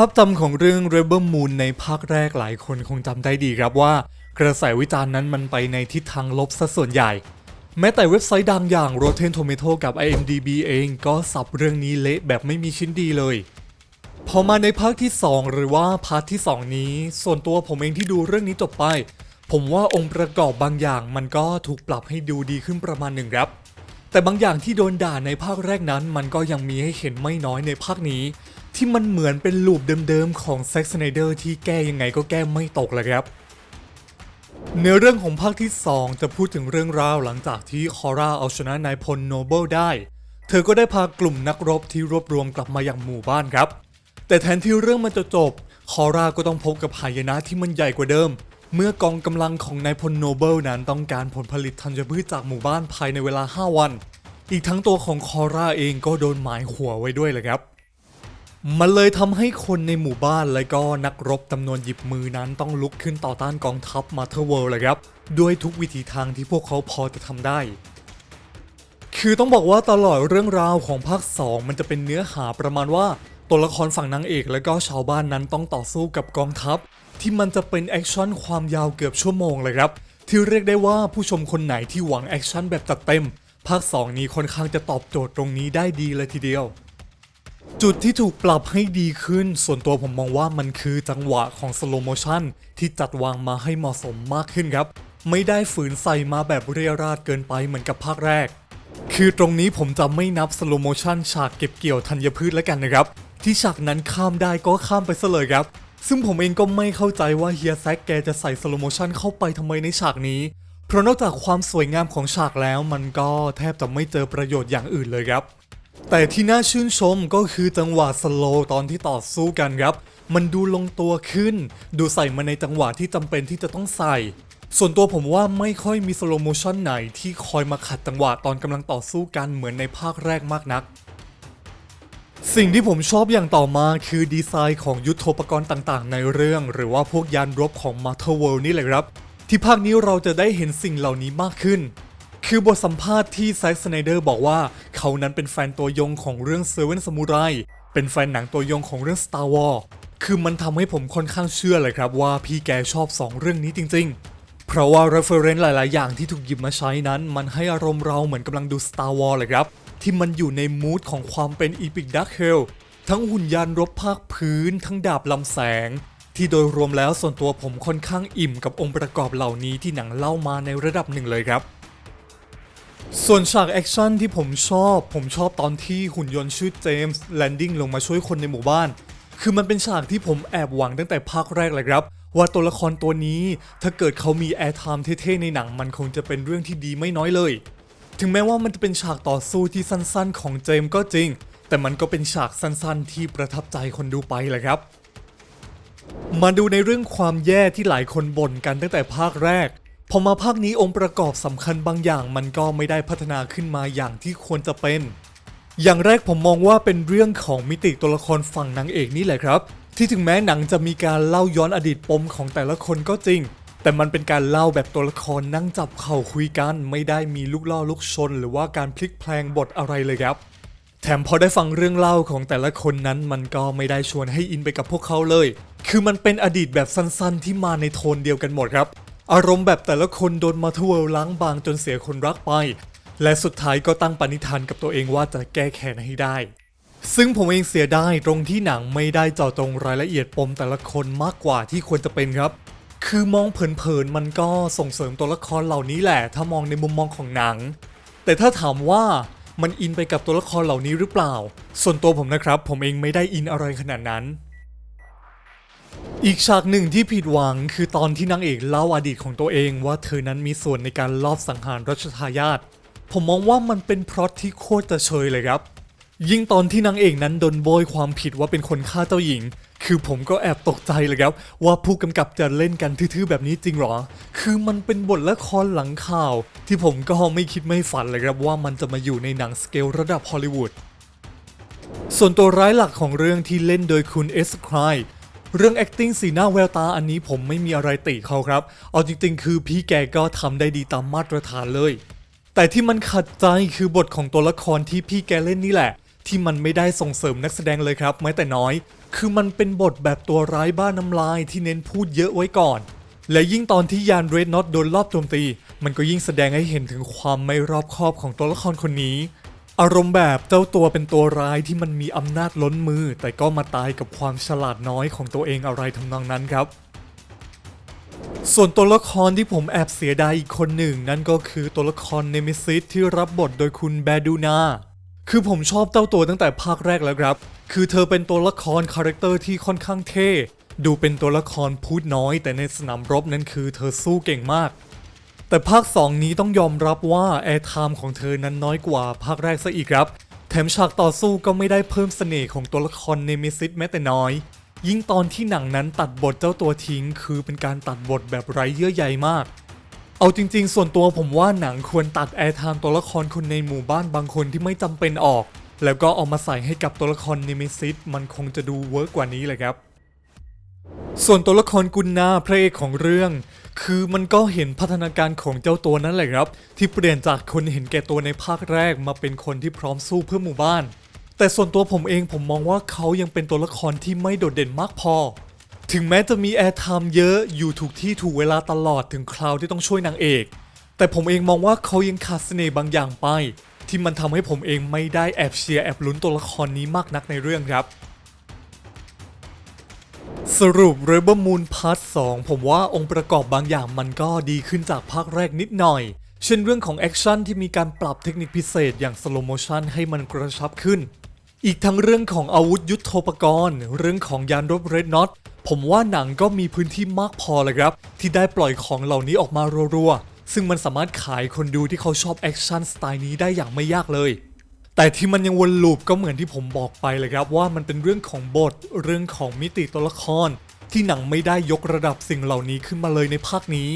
ภาพจำของเรื่อง Rebel Moon ในภาคแรกหลายคนคงจำได้ดีครับว่า กระแสวิจารณ์นั้นมันไปในทิศทางลบซะส่วนใหญ่ แม้แต่เว็บไซต์ดังอย่าง Rotten Tomato กับ IMDb เองก็สับเรื่องนี้เละแบบไม่มีชิ้นดีเลย พอมาในภาคที่ 2 หรือว่าพาร์ทที่ 2 นี้ ส่วนตัวผมเองที่ดูเรื่องนี้จบไป ผมว่าองค์ประกอบบางอย่างมันก็ถูกปรับให้ดูดีขึ้นประมาณหนึ่งครับ แต่บางอย่างที่โดนด่าในภาคแรกนั้น มันก็ยังมีให้เห็นไม่น้อยในภาคนี้ ที่มันเหมือนเป็นลูปเดิมๆของแซ็ก s ไนเดอร์ที่แก้ยังไงก็แก้ไม่ตกเลยครับเนื้อเรื่องของภาคที่ 2 จะพูดถึงเรื่องราวหลังจากที่คอร่าเอาชนะนายพลโนเบิลได้ เธอก็ได้พากลุ่มนักรบที่รวบรวมกลับมาอย่างหมู่บ้านครับ แต่แทนที่เรื่องมันจะจบ คอร่าก็ต้องพบกับหายนะที่มันใหญ่กว่าเดิม เมื่อกองกำลังของนายพลโนเบิลนั้นต้องการผลผลิตธัญพืชจากหมู่บ้านภายในเวลา 5 วัน อีกทั้งตัวของคอร่าเองก็โดนหมายหัวไว้ด้วยเลยครับ มันเลยทำให้คนในหมู่บ้านและก็นักรบจำนวนหยิบมือนั้นต้องลุกขึ้นต่อต้านกองทัพมาเทอร์เวิลด์เลยครับ ด้วยทุกวิธีทางที่พวกเขาพอจะทำได้ คือต้องบอกว่าตลอดเรื่องราวของภาค 2 มันจะเป็นเนื้อหาประมาณว่าตัวละครฝั่งนางเอกและก็ชาวบ้านนั้นต้องต่อสู้กับกองทัพ ที่มันจะเป็นแอคชั่นความยาวเกือบชั่วโมงเลยครับ ที่เรียกได้ว่าผู้ชมคนไหนที่หวังแอคชั่นแบบจัดเต็ม ภาค 2 นี้ค่อนข้างจะตอบโจทย์ตรงนี้ได้ดีเลยทีเดียว จุดที่ถูกปรับให้ดีขึ้น ส่วนตัวผมมองว่ามันคือจังหวะของสโลโมชันที่จัดวางมาให้เหมาะสมมากขึ้นครับ ไม่ได้ฝืนใส่มาแบบเรียราดเกินไปเหมือนกับภาคแรก คือตรงนี้ผมจะไม่นับสโลโมชันฉากเก็บเกี่ยวธัญพืชแล้วกันนะครับ ที่ฉากนั้นข้ามได้ก็ข้ามไปซะเลยครับ ซึ่งผมเองก็ไม่เข้าใจว่าเฮียแซกแกจะใส่สโลโมชันเข้าไปทำไมในฉากนี้ เพราะนอกจากความสวยงามของฉากแล้ว มันก็แทบจะไม่เจอประโยชน์อย่างอื่นเลยครับ แต่ที่น่าชื่นชมก็คือจังหวะสโลว์ตอนที่ต่อสู้กันครับ มันดูลงตัวขึ้น ดูใส่มาในจังหวะที่จำเป็นที่จะต้องใส่ ส่วนตัวผมว่าไม่ค่อยมีสโลโมชั่นไหนที่คอยมาขัดจังหวะตอนกำลังต่อสู้กันเหมือนในภาคแรกมากนัก สิ่งที่ผมชอบอย่างต่อมาคือดีไซน์ของยุทธปกรณ์ต่างๆ ในเรื่อง หรือว่าพวกยานรบของ m a r t e r World นี่แหละครับ ที่ภาคนี้เราจะได้เห็นสิ่งเหล่านี้มากขึ้น คือบทสัมภาษณ์ที่แซ็กสไนเดอร์บอกว่าเขานั้นเป็นแฟนตัวยงของเรื่อง Seven Samurai เป็นแฟนหนังตัวยงของเรื่อง Star Wars คือมันทำให้ผมค่อนข้างเชื่อเลยครับว่าพี่แกชอบ 2 เรื่องนี้จริง ๆ เพราะว่า reference หลาย ๆ อย่างที่ถูกหยิบมาใช้นั้น มันให้อารมณ์เราเหมือนกำลังดู Star Wars เลยครับ ที่มันอยู่ในมูดของความเป็น Epic Dark Hell ทั้งหุ่นยานรบภาคพื้น ทั้งดาบลำแสง ที่โดยรวมแล้วส่วนตัวผมค่อนข้างอิ่มกับองค์ประกอบเหล่านี้ที่หนังเล่ามาในระดับหนึ่งเลยครับ ส่วนฉากแอคชั่นที่ผมชอบ ผมชอบตอนที่หุ่นยนต์ชื่อเจมส์แลนดิ้งลงมาช่วยคนในหมู่บ้าน คือมันเป็นฉากที่ผมแอบหวังตั้งแต่ภาคแรกเลยครับ ว่าตัวละครตัวนี้ ถ้าเกิดเขามีแอร์ไทม์เท่ๆในหนังมันคงจะเป็นเรื่องที่ดีไม่น้อยเลย ถึงแม้ว่ามันจะเป็นฉากต่อสู้ที่สั้นๆ ของเจมส์ก็จริง แต่มันก็เป็นฉากสั้นๆ ที่ประทับใจคนดูไปแหละครับ มาดูในเรื่องความแย่ที่หลายคนบ่นกันตั้งแต่ภาคแรก พอมาภาคนี้องค์ประกอบสำคัญบางอย่างมันก็ไม่ได้พัฒนาขึ้นมาอย่างที่ควรจะเป็น อย่างแรกผมมองว่าเป็นเรื่องของมิติตัวละครฝั่งนางเอกนี่แหละครับ ที่ถึงแม้หนังจะมีการเล่าย้อนอดีตปมของแต่ละคนก็จริง แต่มันเป็นการเล่าแบบตัวละครนั่งจับเข่าคุยกัน ไม่ได้มีลูกล่อลูกชน หรือว่าการพลิกแพลงบทอะไรเลยครับ แถมพอได้ฟังเรื่องเล่าของแต่ละคนนั้นมันก็ไม่ได้ชวนให้อินไปกับพวกเขาเลย คือมันเป็นอดีตแบบสั้นๆ ที่มาในโทนเดียวกันหมดครับ อารมณ์แบบแต่ละคนโดนมาทเวลล้างบางจนเสียคนรักไป และสุดท้ายก็ตั้งปณิธานกับตัวเองว่าจะแก้แค้นให้ได้ ซึ่งผมเองเสียดายตรงที่หนังไม่ได้เจาะจงรายละเอียดปมแต่ละคนมากกว่าที่ควรจะเป็นครับ คือมองเผินๆมันก็ส่งเสริมตัวละครเหล่านี้แหละ ถ้ามองในมุมมองของหนัง แต่ถ้าถามว่ามันอินไปกับตัวละครเหล่านี้หรือเปล่า ส่วนตัวผมนะครับ ผมเองไม่ได้อินอะไรขนาดนั้น อีกฉากหนึ่งที่ผิดหวังคือตอนที่นางเอกเล่าอดีตของตัวเองว่าเธอนั้นมีส่วนในการลอบสังหารรัชทายาทผมมองว่ามันเป็นพล็อตที่โคตรจะเชยเลยครับ ยิ่งตอนที่นางเอกนั้นโดนโบยความผิดว่าเป็นคนฆ่าเจ้าหญิง คือผมก็แอบตกใจเลยครับ ว่าผู้กำกับจะเล่นกันทื่อๆแบบนี้จริงหรอ คือมันเป็นบทละครหลังข่าว ที่ผมก็ไม่คิดไม่ฝันเลยครับว่ามันจะมาอยู่ในหนังสเกลระดับฮอลลีวูดส่วนตัวร้ายหลักของเรื่องที่เล่นโดยคุณเอสคราย เรื่อง acting สีหน้าแววตาอันนี้ผมไม่มีอะไรติเขาครับ เอาจริงๆ คือพี่แกก็ทำได้ดีตามมาตรฐานเลย แต่ที่มันขัดใจคือบทของตัวละครที่พี่แกเล่นนี่แหละ ที่มันไม่ได้ส่งเสริมนักแสดงเลยครับแม้แต่น้อย คือมันเป็นบทแบบตัวร้ายบ้าน้ำลายที่เน้นพูดเยอะไว้ก่อน และยิ่งตอนที่ยานเรดน็อตโดนรอบโจมตี มันก็ยิ่งแสดงให้เห็นถึงความไม่รอบคอบของตัวละครคนนี้ อารมณ์แบบเจ้าตัวเป็นตัวร้ายที่มันมีอำนาจล้นมือ แต่ก็มาตายกับความฉลาดน้อยของตัวเองอะไรทำนองนั้นครับ ส่วนตัวละครที่ผมแอบเสียดายอีกคนหนึ่ง นั่นก็คือตัวละครเนมิซิสที่รับบทโดยคุณแบดูนาคือผมชอบเจ้าตัวตั้งแต่ภาคแรกแล้วครับ คือเธอเป็นตัวละครคาแรคเตอร์ที่ค่อนข้างเท่ ดูเป็นตัวละครพูดน้อย แต่ในสนามรบนั้นคือเธอสู้เก่งมาก แต่ภาค 2 นี้ต้องยอมรับว่าแอร์ไทม์ของเธอนั้นน้อยกว่าภาคแรกซะอีกครับ แถมฉากต่อสู้ก็ไม่ได้เพิ่มเสน่ห์ของตัวละครเนมิซิสแม้แต่น้อย ยิ่งตอนที่หนังนั้นตัดบทเจ้าตัวทิ้ง คือเป็นการตัดบทแบบไร้เยื่อใยมาก เอาจริง ๆ ส่วนตัวผมว่าหนังควรตัดแอร์ไทม์ตัวละครคนในหมู่บ้านบางคนที่ไม่จำเป็นออก แล้วก็เอามาใส่ให้กับตัวละครเนมิซิสมันคงจะดูเวิร์กกว่านี้เลยครับส่วนตัวละครกุนนาพระเอกของเรื่อง คือมันก็เห็นพัฒนาการของเจ้าตัวนั้นแหละครับ ที่เปลี่ยนจากคนเห็นแก่ตัวในภาคแรกมาเป็นคนที่พร้อมสู้เพื่อหมู่บ้าน แต่ส่วนตัวผมเองผมมองว่าเขายังเป็นตัวละครที่ไม่โดดเด่นมากพอ ถึงแม้จะมีแอร์ไทม์เยอะอยู่ถูกที่ถูกเวลาตลอดถึงคราวที่ต้องช่วยนางเอก แต่ผมเองมองว่าเขายังขาดเสน่ห์บางอย่างไป ที่มันทำให้ผมเองไม่ได้แอบเชียร์แอบลุ้นตัวละครนี้มากนักในเรื่องครับ สรุป Rebel Moon Part 2ผมว่าองค์ประกอบบางอย่างมันก็ดีขึ้นจากภาคแรกนิดหน่อย เช่นเรื่องของแอคชั่นที่มีการปรับเทคนิคพิเศษอย่าง slow motion ให้มันกระชับขึ้น อีกทั้งเรื่องของอาวุธยุทโธปกรณ์ เรื่องของยานรบเรดน็อตผมว่าหนังก็มีพื้นที่มากพอเลยครับ ที่ได้ปล่อยของเหล่านี้ออกมารัวๆซึ่งมันสามารถขายคนดูที่เขาชอบแอคชั่นสไตล์นี้ได้อย่างไม่ยากเลย แต่ที่มันยังวนลูปก็เหมือนที่ผมบอกไปเลยครับว่ามันเป็นเรื่องของบทเรื่องของมิติตัวละคร ที่หนังไม่ได้ยกระดับสิ่งเหล่านี้ขึ้นมาเลยในภาคนี้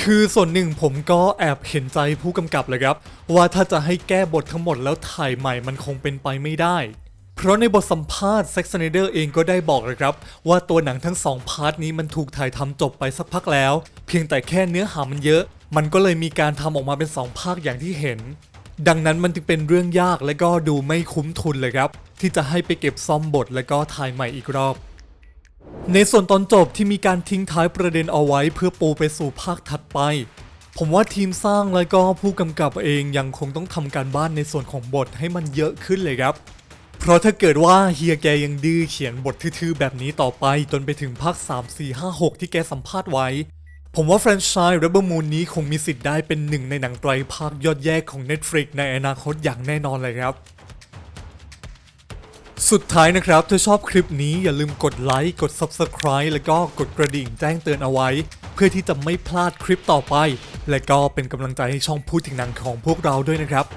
คือส่วนหนึ่งผมก็แอบเห็นใจผู้กำกับเลยครับ ว่าถ้าจะให้แก้บททั้งหมดแล้วถ่ายใหม่มันคงเป็นไปไม่ได้ เพราะในบทสัมภาษณ์เซ็กซ์เนเดอร์เองก็ได้บอกเลยครับ ว่าตัวหนังทั้งสองพาร์ทนี้มันถูกถ่ายทำจบไปสักพักแล้ว เพียงแต่แค่เนื้อหามันเยอะ มันก็เลยมีการทำออกมาเป็นสองภาคอย่างที่เห็น ดังนั้นมันจึงเป็นเรื่องยากและก็ดูไม่คุ้มทุนเลยครับ ที่จะให้ไปเก็บซ่อมบทและก็ถ่ายใหม่อีกรอบ ในส่วนตอนจบที่มีการทิ้งท้ายประเด็นเอาไว้เพื่อปูไปสู่ภาคถัดไป ผมว่าทีมสร้างและก็ผู้กำกับเองยังคงต้องทำการบ้านในส่วนของบทให้มันเยอะขึ้นเลยครับ เพราะถ้าเกิดว่าเฮียแกยังดื้อเขียนบททื่อๆแบบนี้ต่อไปจนไปถึงภาค 3 4 5 6 ที่แกสัมภาษณ์ไว้ ผมว่าแฟรนไชส์ Rebel Moon นี้คงมีสิทธิ์ได้เป็นหนึ่งในหนังไตรภาคยอดแยกของ Netflix ในอนาคตอย่างแน่นอนเลยครับ สุดท้ายนะครับ ถ้าชอบคลิปนี้อย่าลืมกดไลค์ กด Subscribe แล้วก็กดกระดิ่งแจ้งเตือนเอาไว้ เพื่อที่จะไม่พลาดคลิปต่อไป และก็เป็นกำลังใจให้ช่องพูดถึงหนังของพวกเราด้วยนะครับ